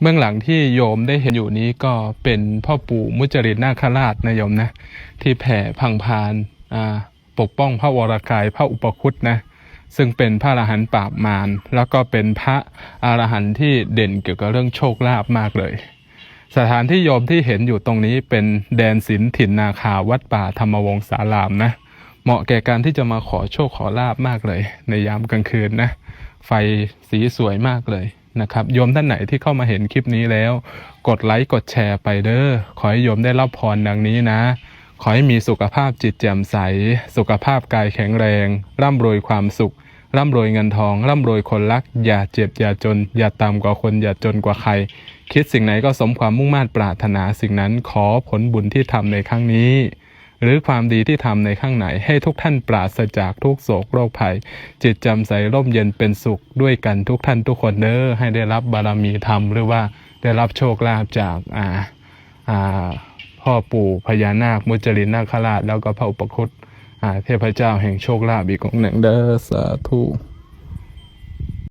เบื้องหลังที่โยมได้เห็นอยู่นี้ก็เป็นพ่อปู่มุจรินนาคราชนะโยมนะ ที่แผ่พังพานปกป้องพระวรากายพระอุปคุตนะซึ่งเป็นพระอรหันต์ปราบมารแล้วก็เป็นพระอรหันต์ที่เด่นเกี่ยวกับเรื่องโชคลาภมากเลย สถานที่โยมที่เห็นอยู่ตรงนี้เป็นแดนศิลถิ่นนาคาวัดป่าธรรมวงศารามนะ เหมาะแก่การที่จะมาขอโชคขอลาบมากเลย ในยามกลางคืนนะ ไฟสีสวยมากเลย นะครับโยมท่านไหนที่เข้ามาเห็นคลิปนี้แล้ว กดไลค์กดแชร์ไปเด้อขอให้โยมได้รับพรดังนี้นะ ขอให้มีสุขภาพจิตแจ่มใส สุขภาพกายแข็งแรง ร่ำรวยความสุข ร่ำรวยเงินทอง ร่ำรวยคนรัก อย่าเจ็บอย่าจน อย่าต่ำกว่าคนอย่าจนกว่าใคร คิดสิ่งไหนก็สมความมุ่งมั่นปรารถนาสิ่งนั้นขอผลบุญที่ทำในครั้งนี้ หรือความดีที่ทำในข้างไหนให้ทุกท่านปราศจากทุกโศกโรคภัย จิตจำใสร่มเย็นเป็นสุขด้วยกันทุกท่านทุกคนเด้อให้ได้รับบารมีธรรมหรือว่าได้รับโชคลาภจากอ่าอ่าพ่อปู่พญานาคมุจลินนาคราชแล้วก็พระอุปคุตอ่าเทพเจ้าแห่งโชคลาภอีกองหนึ่งเด้อสาธุ